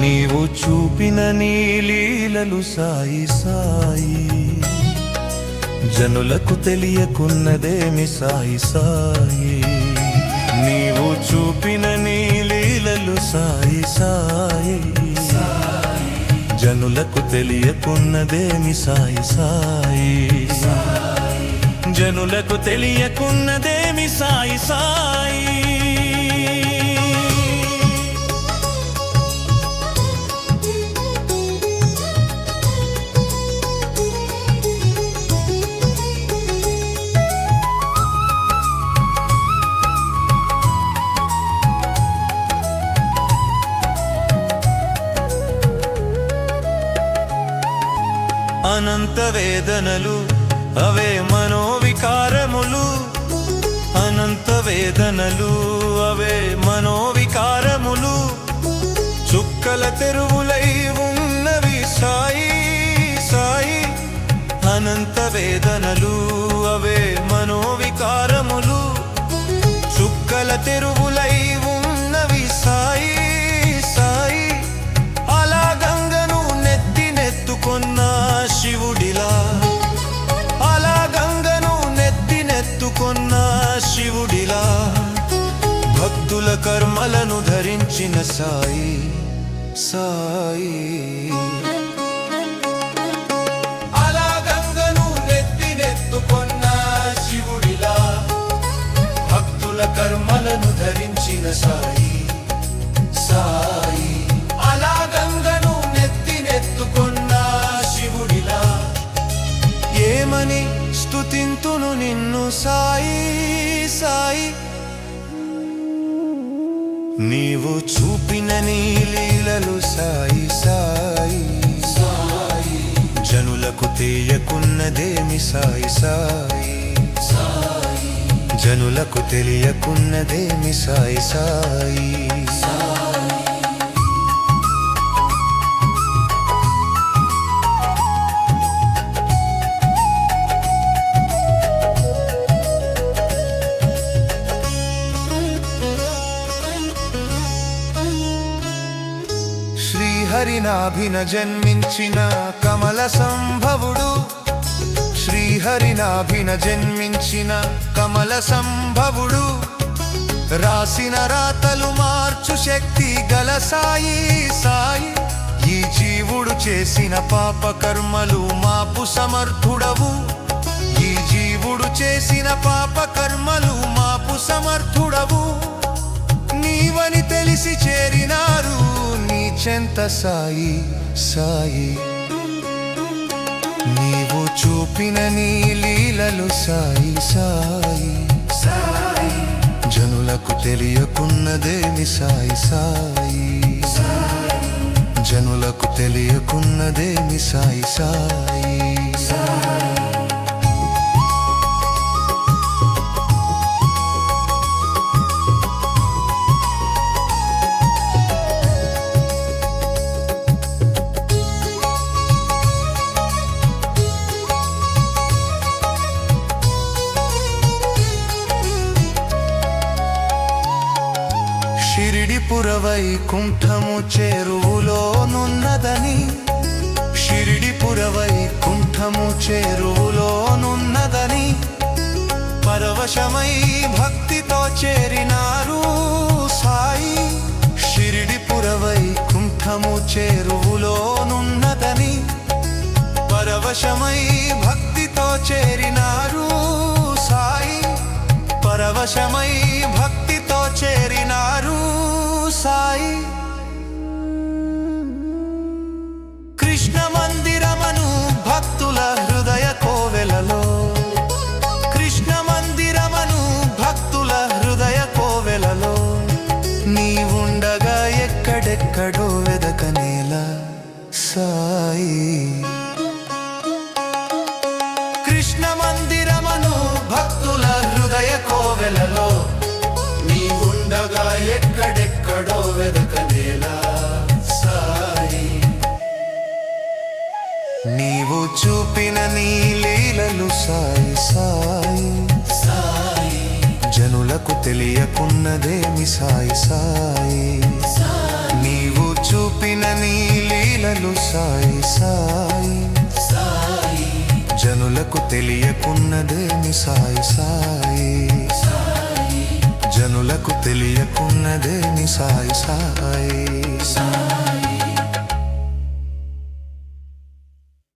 నీవు చూపిన నీ లీలలు సాయి సాయి. జనులకు తెలియకున్నదేమి సాయి సాయి. నీవు చూపిన నీ లీలలు సాయి సాయి. జనులకు తెలియకున్నదేమి సాయి సాయి. జనులకు తెలియకున్నదేమి సాయి సాయి. అనంత వేదనలు అవే మనోవికారములు. అనంత వేదనలు అవే మనోవికారములు. చుక్కల తెరువులై ఉన్నవి సాయి సాయి. అనంత వేదనలు అవే మనోవికారములు. చుక్కల తెరువు భక్తుల కర్మలను ధరించిన సాయి సాయి. అలా గంగను నెత్తి శివుడిలా భక్తుల కర్మలను ధరించిన సాయి సాయి. అలా గంగను నెత్తి నెత్తుకున్న శివుడిలా ఏమని స్తుతింతును నిన్ను సాయి సాయి. నీవు చూపిన నీలీలలు సాయి సాయి. సాయి జనులకు తెలియకున్నదేమి సాయి సాయి సాయి. జనులకు తెలియకున్నదేమి సాయి సాయి. శ్రీహరినాభిన జన్మించిన కమల సంభవుడు. శ్రీహరినాభిన జన్మించిన కమల సంభవుడు. రాసిన రాతలు మార్చు శక్తి గల సాయి సాయి. ఈ జీవుడు చేసిన పాప కర్మలు మాపు సమర్థుడవు. ఈ జీవుడు చేసిన పాప కర్మలు మాపు సమర్థుడవు. నీవని తెలిసి చేరినారు నీ చెంత సాయి సాయి. నీవు చూపిన నీ లీలలు సాయి సాయి. సాయి జనులకు తెలియకున్నదేమి సాయి సాయి. జనులకు తెలియకున్నదేమి సాయి సాయి సాయి. వైకుంఠము చేరువులోనున్నదని షిరిడిపుర వైకుంఠము చేరువులోనున్నదని పరవశమై భక్తితో చేరినారు సాయి. షిరిడిపుర వైకుంఠము చేరువులోనున్నదని పరవశమై భక్తితో చేరినారు సాయి. పరవశమై భక్తి చేరినారు సాయి. కృష్ణ మందిరమను భక్తుల హృదయ కోవెలలో. కృష్ణ మందిరమను భక్తుల హృదయ కోవెలలో. నీ ఉండగా ఎక్కడెక్కడో వెదకనేల సాయి. కృష్ణ మందిరమను భక్తుల హృదయ కోవెలలో. ఎక్కడెక్కడో వెదకనేలా సాయి. నీవు చూపిన నీ లీలలు సాయి సాయి. సాయి. జనులకు తెలియకున్నదేమి సాయి సాయి. నీవు చూపిన నీ లీలలు సాయి. సాయి. జనులకు తెలియకున్నదేమి సాయి సాయి. జనులకు తెలియకున్నదేమి సాయి. సాయి